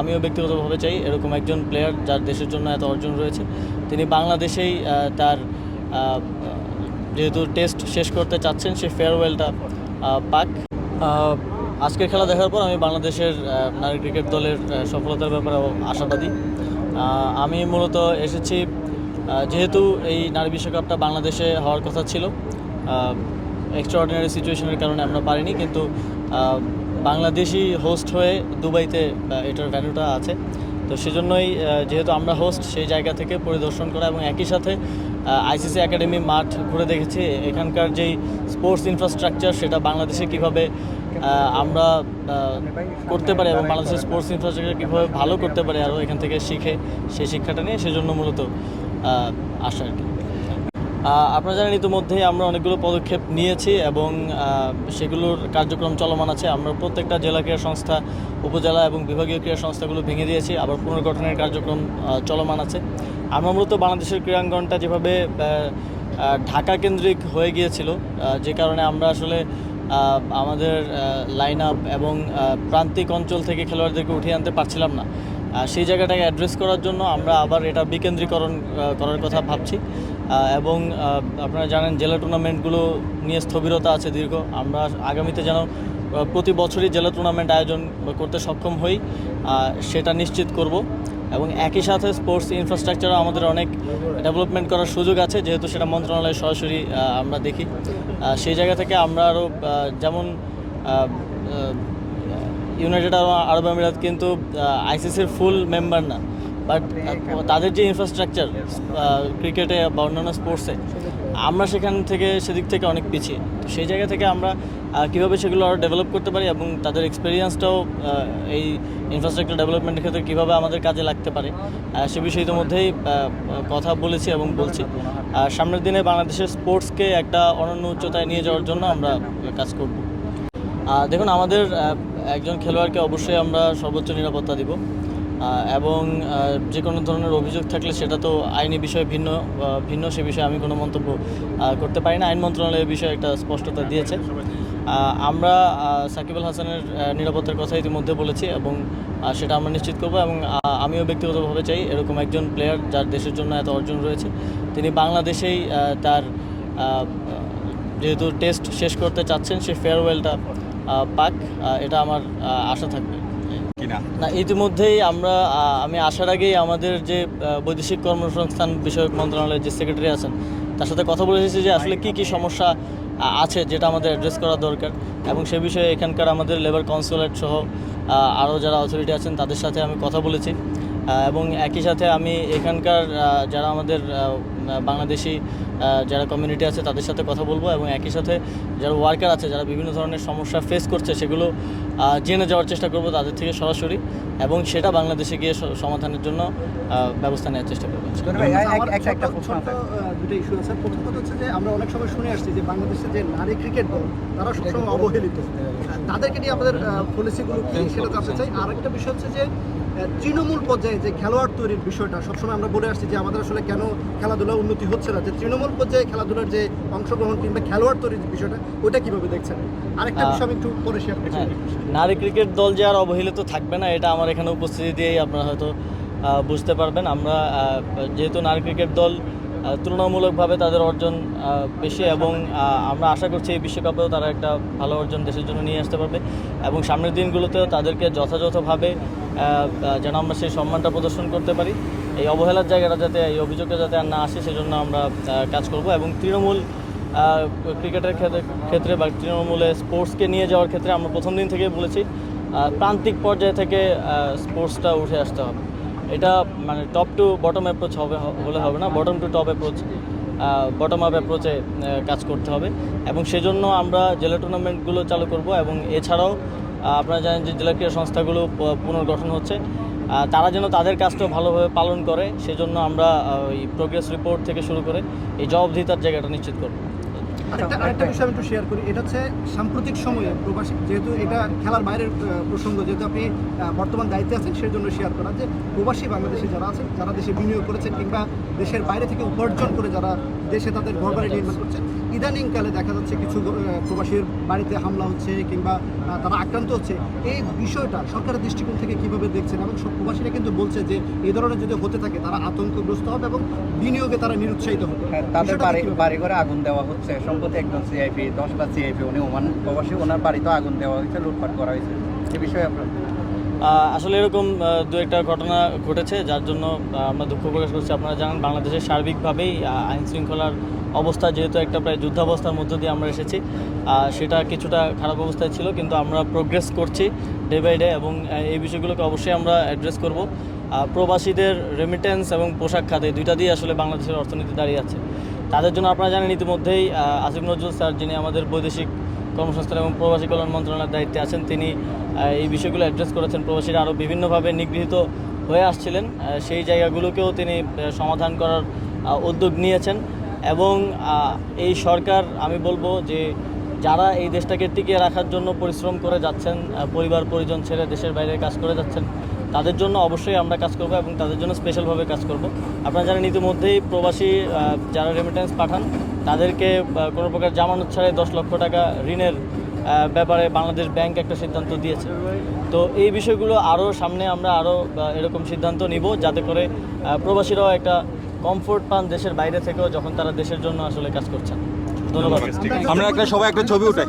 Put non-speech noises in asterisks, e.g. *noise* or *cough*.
আমিও ব্যক্তিগতভাবে চাই এরকম একজন প্লেয়ার যার দেশের জন্য এত অর্জন রয়েছে। তিনি বাংলাদেশেই তার যেহেতু টেস্ট শেষ করতে চাচ্ছেন, সে ফেয়ারওয়েলটা পাক। আজকের খেলা দেখার পর আমি বাংলাদেশের নারী ক্রিকেট দলের সফলতার ব্যাপারে আশাবাদী। আমি মূলত এসেছি যেহেতু এই নারী বিশ্বকাপটা বাংলাদেশে হওয়ার কথা ছিল এক্সট্রাঅর্ডিনারি সিচুয়েশনের কারণে আমরা পারিনি, কিন্তু বাংলাদেশি হোস্ট হয়ে দুবাইতে এটার ভ্যালুটা আছে। তো সেজন্যই যেহেতু আমরা হোস্ট সেই জায়গা থেকে পরিদর্শন করা এবং একই সাথে আইসিসি একাডেমি মাঠ ঘুরে দেখেছি। এখানকার যেই স্পোর্টস ইনফ্রাস্ট্রাকচার সেটা বাংলাদেশে কীভাবে আমরা করতে পারি এবং বাংলাদেশের স্পোর্টস ইনফ্রাস্ট্রাকচার কীভাবে ভালো করতে পারি, আরও এখান থেকে শিখে সেই শিক্ষাটা নিয়ে, সেজন্য মূলত আসা আর কি। আপনারা জানেন ইতিমধ্যেই আমরা অনেকগুলো পদক্ষেপ নিয়েছি এবং সেগুলোর কার্যক্রম চলমান আছে। আমরা প্রত্যেকটা জেলা ক্রীড়া সংস্থা, উপজেলা এবং বিভাগীয় ক্রীড়া সংস্থাগুলো ভেঙে দিয়েছি, আবার পুনর্গঠনের কার্যক্রম চলমান আছে। আমরা মূলত বাংলাদেশের ক্রীড়াঙ্গনটা যেভাবে ঢাকা কেন্দ্রিক হয়ে গিয়েছিল যে কারণে আমরা আসলে আমাদের লাইন আপ এবং প্রান্তিক অঞ্চল থেকে খেলোয়াড়দেরকে উঠিয়ে আনতে পারছিলাম না। সেই জায়গাটাকে অ্যাড্রেস করার জন্য আমরা আবার এটা বিকেন্দ্রীকরণ করার কথা ভাবছি। এবং আপনারা জানেন জেলা টুর্নামেন্টগুলো নিয়ে স্থবিরতা আছে দীর্ঘ। আমরা আগামীতে যেন প্রতি বছরই জেলা টুর্নামেন্ট আয়োজন করতে সক্ষম হই সেটা নিশ্চিত করব। এবং একই সাথে স্পোর্টস ইনফ্রাস্ট্রাকচারও আমাদের অনেক ডেভেলপমেন্ট করার সুযোগ আছে, যেহেতু সেটা মন্ত্রণালয়ে সরাসরি আমরা দেখি। সেই জায়গা থেকে আমরা আরও যেমন ইউনাইটেড আরব আমিরাত কিন্তু আইসিসির ফুল মেম্বার না। বাট তাদের যে ইনফ্রাস্ট্রাকচার ক্রিকেটে বা অন্যান্য স্পোর্টসে আমরা সেখান থেকে সেদিক থেকে অনেক পিছিয়ে। তো সেই জায়গা থেকে আমরা কীভাবে সেগুলো আরও ডেভেলপ করতে পারি এবং তাদের এক্সপিরিয়েন্সটাও এই ইনফ্রাস্ট্রাকচার ডেভেলপমেন্টের ক্ষেত্রে কীভাবে আমাদের কাজে লাগতে পারে সে বিষয়ে ইতিমধ্যেই কথা বলেছি এবং বলছি। আর সামনের দিনে বাংলাদেশের স্পোর্টসকে একটা অনন্য উচ্চতায় নিয়ে যাওয়ার জন্য আমরা কাজ করব। দেখুন আমাদের একজন খেলোয়াড়কে অবশ্যই আমরা সর্বোচ্চ নিরাপত্তা দিব। এবং যে কোনো ধরনের অভিযোগ থাকলে সেটা তো আইনি বিষয় ভিন্ন ভিন্ন, সে বিষয়ে আমি কোনো মন্তব্য করতে পারি না। আইন মন্ত্রণালয় এ বিষয়ে একটা স্পষ্টতা দিয়েছে। আমরা সাকিব আল হাসানের নিরাপত্তার কথা ইতিমধ্যে বলেছি এবং সেটা আমরা নিশ্চিত করব এবং আমিও ব্যক্তিগতভাবে চাই এরকম একজন প্লেয়ার যার দেশের জন্য এত অর্জন রয়েছে। তিনি বাংলাদেশেই তার যেহেতু টেস্ট শেষ করতে চাচ্ছেন, সে ফেয়ারওয়েলটা পাক। এটা আমার আশা থাকবে। কিনা? না, ইতিমধ্যেই আমরা আমি আসার আগেই আমাদের যে বৈদেশিক কর্মসংস্থান বিষয়ক মন্ত্রণালয়ের যে সেক্রেটারি আছেন, তার সাথে কথা বলে এসেছি যে আসলে কি কি সমস্যা আছে যেটা আমাদের অ্যাড্রেস করা দরকার। এবং সে বিষয়ে এখানকার আমাদের লেবার কনসুলেট সহ আরও যারা অথরিটি আছেন, তাদের সাথে আমি কথা বলেছি। এবং একই সাথে আমি এখানকার যারা আমাদের বাংলাদেশি যারা কমিউনিটি আছে তাদের সাথে কথা বলব এবং একই সাথে যারা ওয়ার্কার আছে যারা বিভিন্ন ধরনের সমস্যা ফেস করছে সেগুলো জেনে যাওয়ার চেষ্টা করব তাদের থেকে সরাসরি এবং সেটা বাংলাদেশে গিয়ে সমাধানের জন্য ব্যবস্থা নেওয়ার চেষ্টা করব দুটো ইস্যু আছে। প্রথম কথা হচ্ছে যে আমরা অনেক সময় শুনে আসছি যে বাংলাদেশের যে নারী ক্রিকেট দল তারা সবসময় অবহেলিত। তাদেরকে নিয়ে আমাদের পলিসিগুলো কি সেটা জানতে চাই। আরেকটা বিষয় হচ্ছে যে তৃণমূল পর্যায়ে যে খেলোয়াড় তৈরির বিষয়টা সবসময় আমরা বলে আসছি যে আমাদের আসলে কেন খেলাধুলা উন্নতি হচ্ছে না যে তৃণমূল পর্যায়ে খেলাধুলার যে অংশগ্রহণ কিংবা খেলোয়াড় তৈরির বিষয়টা ওইটা কীভাবে দেখছেন? আরেকটা বিষয় আমি একটু পরে শেয়ার করছি। হ্যাঁ নারী ক্রিকেট দল যে আর অবহেলিত থাকবে না এটা আমার এখানে উপস্থিতি দিয়েই আপনারা হয়তো বুঝতে পারবেন। আমরা যেহেতু নারী ক্রিকেট দল তুলনামূলকভাবে তাদের অর্জন বেশি এবং আমরা আশা করছি এই বিশ্বকাপেও তারা একটা ভালো অর্জন দেশের জন্য নিয়ে আসতে পারবে এবং সামনের দিনগুলোতেও তাদেরকে যথাযথভাবে যেন আমরা সেই সম্মানটা প্রদর্শন করতে পারি। এই অবহেলার জায়গাটা যাতে, এই অভিযোগটা যাতে আর না আসে সেজন্য আমরা কাজ করব এবং তৃণমূল ক্রিকেটের ক্ষেত্রে বা তৃণমূলে স্পোর্টসকে নিয়ে যাওয়ার ক্ষেত্রে আমরা প্রথম দিন থেকেই বলেছি প্রান্তিক পর্যায় থেকে স্পোর্টসটা উঠে আসতে হবে। এটা মানে টপ টু বটম অ্যাপ্রোচ হবে, হলে হবে না। Bottom to top approach bottom up অ্যাপ্রোচে কাজ করতে হবে। এবং সেজন্য আমরা জেলা টুর্নামেন্টগুলো চালু করব এবং এছাড়াও আপনারা জানেন যে জেলা ক্রীড়া সংস্থাগুলো পুনর্গঠন হচ্ছে। তারা যেন তাদের কাজটাও ভালোভাবে পালন করে, সেজন্য আমরা এই প্রোগ্রেস রিপোর্ট থেকে শুরু করে এই জবাবদিহিতার জায়গাটা নিশ্চিত করব। আরেকটা *laughs* আরেকটা বিষয় আমি একটু শেয়ার করি। এটা হচ্ছে সাম্প্রতিক সময়ে প্রবাসী যেহেতু এটা খেলার বাইরের প্রসঙ্গ যেহেতু আপনি বর্তমান দায়িত্বে আছেন সেই জন্য শেয়ার করা। যে প্রবাসী বাংলাদেশে যারা আছেন যারা দেশে বিনিয়োগ করেছেন কিংবা দেশের বাইরে থেকে উপার্জন করে যারা দেশে তাদের ঘর বাড়ি নির্মাণ করছেন ইদানিংকালে দেখা যাচ্ছে কিছু প্রবাসীর বাড়িতে হামলা হচ্ছে কিংবা তারা আক্রান্ত হচ্ছে। এই বিষয়টা সরকারের দৃষ্টিকোণ থেকে কীভাবে দেখছেন? এবং সব প্রবাসীরা কিন্তু বলছে যে এই ধরনের যদি হতে থাকে তারা আতঙ্কগ্রস্ত হবে এবং বিনিয়োগে তারা নিরুৎসাহিত হবে। হ্যাঁ, তাদের বাড়ি বাড়ি ঘরে আগুন দেওয়া হচ্ছে। সম্প্রতি একজন সিআইপি দশটা সিআইপি উনি ওমান প্রবাসী ওনার বাড়িতেও আগুন দেওয়া হয়েছে লুটপাট করা হয়েছে। এ বিষয়ে আপনার আসলে এরকম দু একটা ঘটনা ঘটেছে যার জন্য আমরা দুঃখ প্রকাশ করছি। আপনারা জানেন বাংলাদেশের সার্বিকভাবেই আইন শৃঙ্খলার অবস্থা যেহেতু একটা প্রায় যুদ্ধাবস্থার মধ্য দিয়ে আমরা এসেছি সেটা কিছুটা খারাপ অবস্থায় ছিল, কিন্তু আমরা প্রোগ্রেস করছি ডে বাই ডে এবং এই বিষয়গুলোকে অবশ্যই আমরা অ্যাড্রেস করব। প্রবাসীদের রেমিটেন্স এবং পোশাক খাতে দুইটা দিয়ে আসলে বাংলাদেশের অর্থনীতি দাঁড়িয়ে আছে। তাদের জন্য আপনারা জানেন ইতিমধ্যেই আসিফ নজরুল স্যার যিনি আমাদের বৈদেশিক কর্মসংস্থান এবং প্রবাসী কল্যাণ মন্ত্রণালয়ের দায়িত্বে আছেন, তিনি এই বিষয়গুলো অ্যাড্রেস করেছেন। প্রবাসীরা আরও বিভিন্নভাবে নিগৃহীত হয়ে আসছিলেন সেই জায়গাগুলোকেও তিনি সমাধান করার উদ্যোগ নিয়েছেন। এবং এই সরকার, আমি বলব যে যারা এই দেশটাকে টিকিয়ে রাখার জন্য পরিশ্রম করে যাচ্ছেন পরিবার, পরিজন ছেড়ে দেশের বাইরে কাজ করে যাচ্ছেন, তাদের জন্য অবশ্যই আমরা কাজ করব এবং তাদের জন্য স্পেশালভাবে কাজ করব। আপনারা জানেন, ইতিমধ্যেই প্রবাসী যারা রেমিটেন্স পাঠান, তাদেরকে কোনো প্রকার জামানত ছাড়াই দশ লক্ষ টাকা ঋণের ব্যাপারে বাংলাদেশ ব্যাংক একটা সিদ্ধান্ত দিয়েছে। তো এই বিষয়গুলো আরও সামনে আমরা আরও এরকম সিদ্ধান্ত নিব, যাতে করে প্রবাসীরাও একটা কমফোর্ট পান দেশের বাইরে থেকেও যখন তারা দেশের জন্য আসলে কাজ করছেন। ধন্যবাদ। আমরা একটা সবাই একটা ছবি উঠাই।